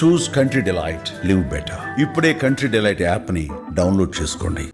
Choose country delight live better ఇప్పుడే country delight యాప్ని download చేసుకోండి.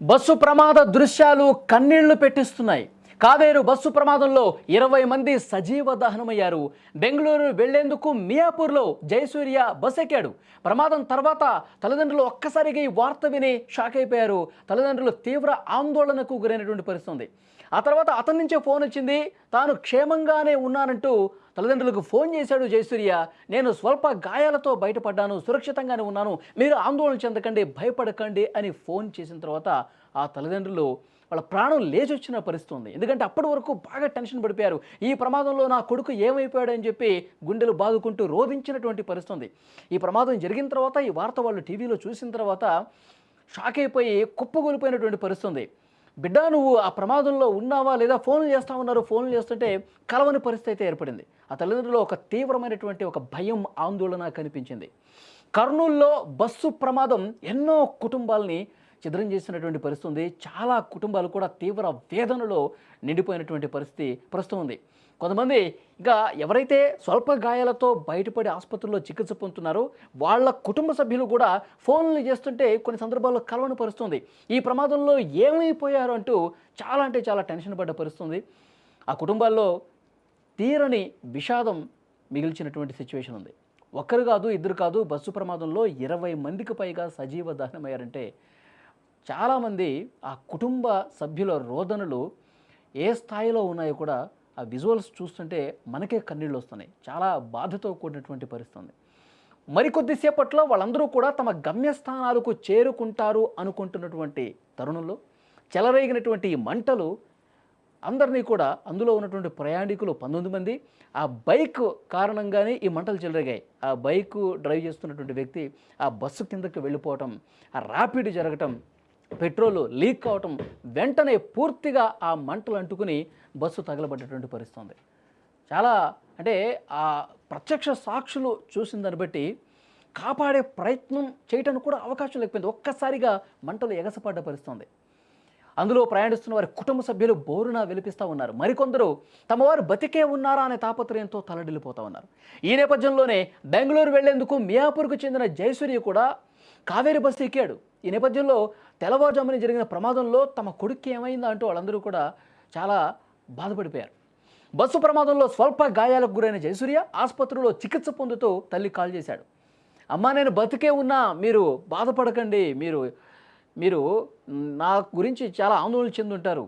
బస్సు ప్రమాద దృశ్యాలు కన్నీళ్ళు పెట్టిస్తున్నాయి. కావేరు బస్సు ప్రమాదంలో ఇరవై మంది సజీవ దహనమయ్యారు. బెంగళూరు వెళ్ళేందుకు మియాపూర్లో జయసూర్య బస్ ఎక్కాడు ప్రమాదం తర్వాత తల్లిదండ్రులు ఒక్కసారిగా ఈ వార్త విని షాక్ అయిపోయారు. తల్లిదండ్రులు తీవ్ర ఆందోళనకు గురైనటువంటి పరిస్థితి ఉంది. ఆ తర్వాత అతని నుంచే ఫోన్ వచ్చింది. తాను క్షేమంగానే ఉన్నానంటూ తల్లిదండ్రులకు ఫోన్ చేశాడు జయసూర్య నేను స్వల్ప గాయాలతో బయటపడ్డాను సురక్షితంగానే ఉన్నాను మీరు ఆందోళన చెందకండి భయపడకండి అని ఫోన్ చేసిన తర్వాత ఆ తల్లిదండ్రులు వాళ్ళ ప్రాణం లేచొచ్చిన పరిస్థితి ఉంది. ఎందుకంటే అప్పటి వరకు బాగా టెన్షన్ పడిపోయారు. ఈ ప్రమాదంలో నా కొడుకు ఏమైపోయాడని చెప్పి గుండెలు బాదుకుంటూ రోధించినటువంటి పరిస్థితి ఉంది. ఈ ప్రమాదం జరిగిన తర్వాత ఈ వార్త వాళ్ళు టీవీలో చూసిన తర్వాత షాక్ అయిపోయి కుప్పగొలిపోయినటువంటి పరిస్థితి ఉంది. బిడ్డ నువ్వు ఆ ప్రమాదంలో ఉన్నావా లేదా? ఫోన్లు చేస్తా ఉన్నారు. ఫోన్లు చేస్తుంటే కలవని పరిస్థితి అయితే ఏర్పడింది. ఆ తల్లిదండ్రులు ఒక తీవ్రమైనటువంటి ఒక భయం ఆందోళన కనిపించింది. కర్నూల్లో బస్సు ప్రమాదం ఎన్నో కుటుంబాలని చిద్రం చేసినటువంటి పరిస్థితి ఉంది. చాలా కుటుంబాలు కూడా తీవ్ర వేదనలో నిండిపోయినటువంటి పరిస్థితి ప్రస్తుతం ఉంది. కొంతమంది ఇంకా ఎవరైతే స్వల్ప గాయాలతో బయటపడి ఆసుపత్రిలో చికిత్స పొందుతున్నారో వాళ్ళ కుటుంబ సభ్యులు కూడా ఫోన్లు చేస్తుంటే కొన్ని సందర్భాల్లో కలవని పరుస్తుంది ఈ ప్రమాదంలో ఏమైపోయారు అంటూ చాలా అంటే చాలా టెన్షన్ పడ్డ పరిస్థితుంది. ఆ కుటుంబాల్లో తీరని విషాదం మిగిల్చినటువంటి సిచ్యువేషన్ ఉంది. ఒక్కరు కాదు ఇద్దరు కాదు బస్సు ప్రమాదంలో ఇరవై మందికి పైగా సజీవ దహనమయ్యారంటే చాలామంది ఆ కుటుంబ సభ్యుల రోదనలు ఏ స్థాయిలో ఉన్నాయో కూడా ఆ విజువల్స్ చూస్తుంటే మనకే కన్నీళ్ళు వస్తున్నాయి. చాలా బాధతో కూడినటువంటి పరిస్థితి ఉంది మరికొద్దిసేపట్లో వాళ్ళందరూ కూడా తమ గమ్యస్థానాలకు చేరుకుంటారు అనుకుంటున్నటువంటి తరుణంలో చెలరేగినటువంటి ఈ మంటలు అందరినీ కూడా అందులో ఉన్నటువంటి ప్రయాణికులు పంతొమ్మిది మంది ఆ బైక్ కారణంగానే ఈ మంటలు చెలరేగాయి. ఆ బైక్ డ్రైవ్ చేస్తున్నటువంటి వ్యక్తి ఆ బస్సు కిందకి వెళ్ళిపోవటం ఆ ర్యాపిడ్ జరగటం పెట్రోల్ లీక్ అవటం వెంటనే పూర్తిగా ఆ మంటలు అంటుకుని బస్సు తగలబడ్డటువంటి పరిస్థితి ఉంది చాలా అంటే ఆ ప్రత్యక్ష సాక్షులు చూసిన దాన్ని బట్టి కాపాడే ప్రయత్నం చేయటానికి కూడా అవకాశం లేకపోయింది. ఒక్కసారిగా మంటలు ఎగసపడ్డ పరిస్థితుంది. అందులో ప్రయాణిస్తున్న వారి కుటుంబ సభ్యులు బోరున వెలిపిస్తూ ఉన్నారు. మరికొందరు తమ వారు బతికే ఉన్నారా అనే తాపత్రయంతో తలడిల్లిపోతూ ఉన్నారు. ఈ నేపథ్యంలోనే బెంగళూరు వెళ్ళేందుకు మియాపూర్కు చెందిన జయసూర్య కూడా కావేరి బస్సు ఎక్కాడు. ఈ నేపథ్యంలో తెల్లవారుజామున జరిగిన ప్రమాదంలో తమ కొడుక్కి ఏమైందా అంటూ వాళ్ళందరూ కూడా చాలా బాధపడిపోయారు. బస్సు ప్రమాదంలో స్వల్ప గాయాలకు గురైన జయసూర్య ఆసుపత్రిలో చికిత్స పొందుతూ తల్లి కాల్ చేశాడు. అమ్మా నేను బతికే ఉన్నా మీరు బాధపడకండి మీరు మీరు నా గురించి చాలా ఆందోళన చెందుంటారు.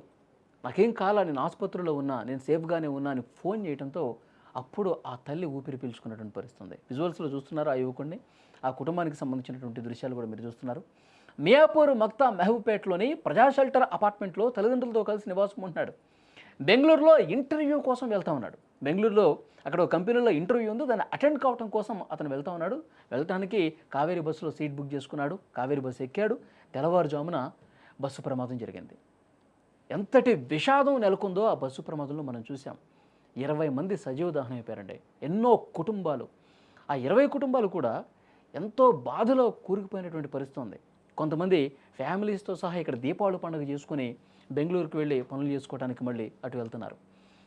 నాకేం కాలా నేను ఆసుపత్రిలో ఉన్నా నేను సేఫ్గానే ఉన్నా అని ఫోన్ చేయడంతో అప్పుడు ఆ తల్లి ఊపిరి పీల్చుకున్నటువంటి పరిస్థితుంది. విజువల్స్లో చూస్తున్నారు ఆ యువకుడిని ఆ కుటుంబానికి సంబంధించినటువంటి దృశ్యాలు కూడా మీరు చూస్తున్నారు. మియాపూర్ మక్తా మెహబూపేటలోని ప్రజా షెల్టర్ అపార్ట్మెంట్లో తల్లిదండ్రులతో కలిసి నివాసం ఉంటున్నాడు బెంగళూరులో ఇంటర్వ్యూ కోసం వెళ్తా ఉన్నాడు. బెంగళూరులో అక్కడ ఒక కంపెనీలో ఇంటర్వ్యూ ఉంది. దాన్ని అటెండ్ కావటం కోసం అతను వెళ్తా ఉన్నాడు. వెళ్ళటానికి కావేరీ బస్సులో సీట్ బుక్ చేసుకున్నాడు. కావేరీ బస్సు ఎక్కాడు. తెల్లవారుజామున బస్సు ప్రమాదం జరిగింది. ఎంతటి విషాదం నెలకొందో ఆ బస్సు ప్రమాదంలో మనం చూసాం ఇరవై మంది సజీవ దహనం అయిపోయారండి. ఎన్నో కుటుంబాలు. ఆ ఇరవై కుటుంబాలు కూడా ఎంతో బాధలో కూరుకుపోయినటువంటి పరిస్థితి ఉంది. కొంతమంది ఫ్యామిలీస్తో సహా ఇక్కడ దీపావళి పండుగ చేసుకుని బెంగళూరుకు వెళ్ళి పనులు చేసుకోవడానికి మళ్ళీ అటు వెళ్తున్నారు.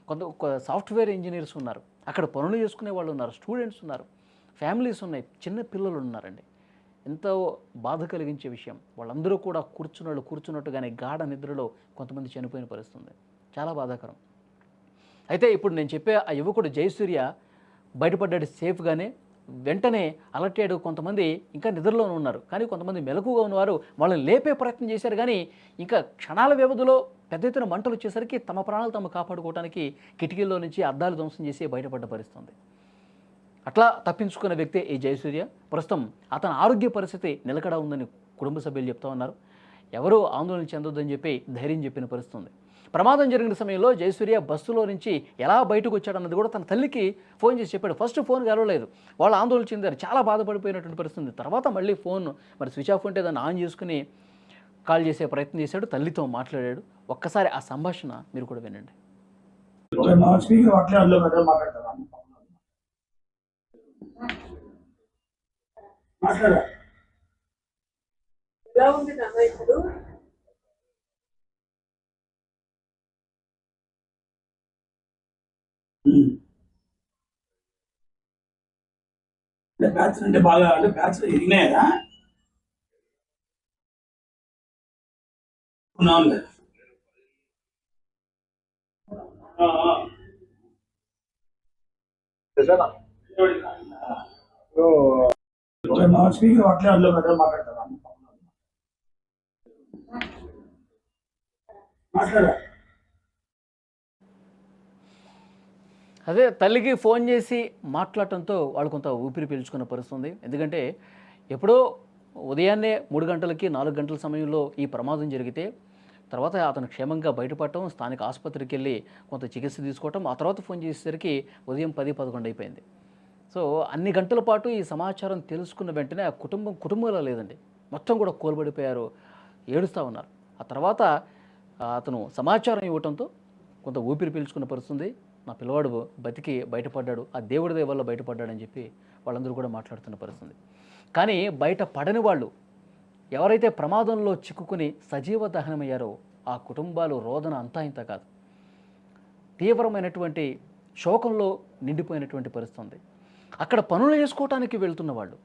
కొంత సాఫ్ట్వేర్ ఇంజనీర్స్ ఉన్నారు. అక్కడ పనులు చేసుకునే వాళ్ళు ఉన్నారు. స్టూడెంట్స్ ఉన్నారు. ఫ్యామిలీస్ ఉన్నాయి. చిన్న పిల్లలు ఉన్నారండి. ఎంతో బాధ కలిగించే విషయం. వాళ్ళందరూ కూడా కూర్చున్నట్లు కూర్చున్నట్టుగానే గాఢ నిద్రలో కొంతమంది చనిపోయిన పరిస్థితుంది చాలా బాధాకరం. అయితే ఇప్పుడు నేను చెప్పే ఆ యువకుడు జయసూర్య బయటపడ్డాడు సేఫ్గానే వెంటనే అలర్ట్ అయ్యాడు కొంతమంది ఇంకా నిద్రలోనే ఉన్నారు. కానీ కొంతమంది మెలకుగా ఉన్నవారు వాళ్ళని లేపే ప్రయత్నం చేశారు. కానీ ఇంకా క్షణాల వ్యవధిలో పెద్ద ఎత్తున మంటలు వచ్చేసరికి తమ ప్రాణాలు తమ కాపాడుకోవడానికి కిటికీల్లో నుంచి అద్దాలు ధ్వంసం చేసి బయటపడ్డ పరిస్థితుంది. అట్లా తప్పించుకున్న వ్యక్తే ఈ జయసూర్య. ప్రస్తుతం అతని ఆరోగ్య పరిస్థితి నిలకడ ఉందని కుటుంబ సభ్యులు చెప్తా ఉన్నారు. ఎవరూ ఆందోళన చెందొద్దని చెప్పి ధైర్యం చెప్పిన పరిస్థితుంది. ప్రమాదం జరిగిన సమయంలో జయసూర్య బస్సులో నుంచి ఎలా బయటకు వచ్చాడన్నది కూడా తన తల్లికి ఫోన్ చేసి చెప్పాడు. ఫస్ట్ ఫోన్ కలవలేదు. వాళ్ళు ఆందోళన చెందారు. చాలా బాధపడిపోయినటువంటి పరిస్థితి తర్వాత మళ్ళీ ఫోన్ మరి స్విచ్ ఆఫ్ ఉంటే దాన్ని ఆన్ చేసుకుని కాల్ చేసే ప్రయత్నం చేశాడు. తల్లితో మాట్లాడాడు. ఒక్కసారి ఆ సంభాషణ మీరు కూడా వినండి. మాట్లాడా అంటే బ్యాచ్ అంటే బాగా అంటే బ్యాచ్ ఎదిగినాయా అవునులే ఆ, ఆ. ఓకే, మా స్పీకర్ అట్లే అందులో పెట్టాలి మాట్లాడతారా మాట్లాడా అదే తల్లికి ఫోన్ చేసి మాట్లాడటంతో వాళ్ళు కొంత ఊపిరి పీల్చుకున్న పరిస్థితుంది ఎందుకంటే ఎప్పుడో ఉదయాన్నే మూడు గంటలకి నాలుగు గంటల సమయంలో ఈ ప్రమాదం జరిగితే తర్వాత అతను క్షేమంగా బయటపడటం స్థానిక ఆసుపత్రికి వెళ్ళి కొంత చికిత్స తీసుకోవటం ఆ తర్వాత ఫోన్ చేసేసరికి ఉదయం పది పదకొండు అయిపోయింది. సో అన్ని గంటల పాటు ఈ సమాచారం తెలుసుకున్న వెంటనే ఆ కుటుంబం కుటుంబంలో లేదండి. మొత్తం కూడా కోల్బడిపోయారు ఏడుస్తూ ఉన్నారు. ఆ తర్వాత అతను సమాచారం ఇవ్వటంతో కొంత ఊపిరి పీల్చుకున్న పరిస్థితుంది నా పిల్లవాడు బతికి బయటపడ్డాడు ఆ దేవుడి దయ వల్ల బయటపడ్డాడని చెప్పి వాళ్ళందరూ కూడా మాట్లాడుతున్న పరిస్థితుంది కానీ బయట పడని వాళ్ళు ఎవరైతే ప్రమాదంలో చిక్కుకుని సజీవ దహనమయ్యారో ఆ కుటుంబాలు రోదన అంతా ఇంత కాదు. తీవ్రమైనటువంటి శోకంలో నిండిపోయినటువంటి పరిస్థితి ఉంది. అక్కడ పనులు చేసుకోవటానికి వెళ్తున్న వాళ్ళు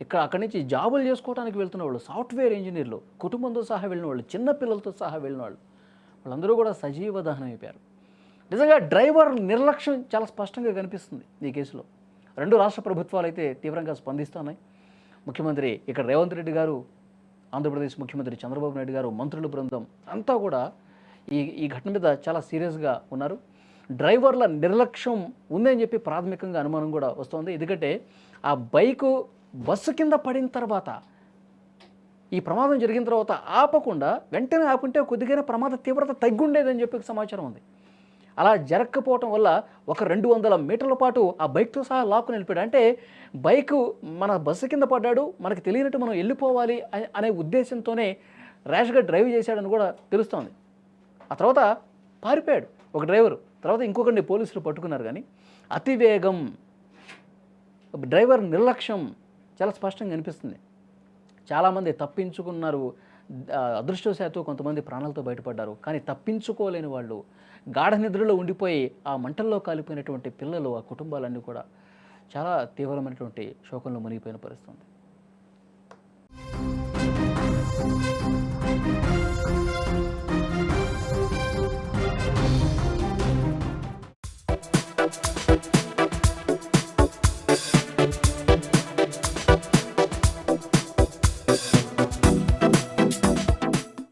ఇక్కడ అక్కడి నుంచి జాబులు చేసుకోవడానికి వెళ్తున్న వాళ్ళు సాఫ్ట్వేర్ ఇంజనీర్లు కుటుంబంతో సహా వెళ్ళిన వాళ్ళు చిన్న పిల్లలతో సహా వెళ్ళిన వాళ్ళు వాళ్ళందరూ కూడా సజీవ దహనం అయిపోయారు నిజంగా డ్రైవర్ నిర్లక్ష్యం చాలా స్పష్టంగా కనిపిస్తుంది ఈ కేసులో. రెండు రాష్ట్ర ప్రభుత్వాలు అయితే తీవ్రంగా స్పందిస్తున్నాయి. ముఖ్యమంత్రి ఇక్కడ రేవంత్ రెడ్డి గారు ఆంధ్రప్రదేశ్ ముఖ్యమంత్రి చంద్రబాబు నాయుడు గారు మంత్రుల బృందం అంతా కూడా ఈ ఈ ఘటన మీద చాలా సీరియస్గా ఉన్నారు. డ్రైవర్ల నిర్లక్ష్యం ఉందని చెప్పి ప్రాథమికంగా అనుమానం కూడా వస్తుంది. ఎందుకంటే ఆ బైకు బస్సు కింద పడిన తర్వాత ఈ ప్రమాదం జరిగిన తర్వాత ఆపకుండా వెంటనే ఆకుంటే కొద్దిగా ప్రమాద తీవ్రత తగ్గుండేదని చెప్పి సమాచారం ఉంది. అలా జరగకపోవటం వల్ల ఒక రెండు వందల మీటర్ల పాటు ఆ బైక్తో సహా లాక్కుని వెళ్ళిపోయాడు అంటే బైక్ మన బస్సు కింద పడ్డాడు మనకు తెలియనట్టు మనం వెళ్ళిపోవాలి అనే- అనే ఉద్దేశంతోనే ర్యాష్గా డ్రైవ్ చేశాడని కూడా తెలుస్తోంది. ఆ తర్వాత పారిపోయాడు ఒక డ్రైవర్. తర్వాత ఇంకొకరిని పోలీసులు పట్టుకున్నారు కానీ అతివేగం డ్రైవర్ నిర్లక్ష్యం చాలా స్పష్టంగా అనిపిస్తుంది. చాలామంది తప్పించుకున్నారు అదృష్టవశాత్తు కొంతమంది ప్రాణాలతో బయటపడ్డారు. కానీ తప్పించుకోలేని వాళ్ళు గాఢ నిద్రలో ఉండిపోయి ఆ మంటల్లో కాలిపోయినటువంటి పిల్లలు ఆ కుటుంబాలన్నీ కూడా చాలా తీవ్రమైనటువంటి శోకంలో మునిగిపోయిన పరిస్థితి ఉంది.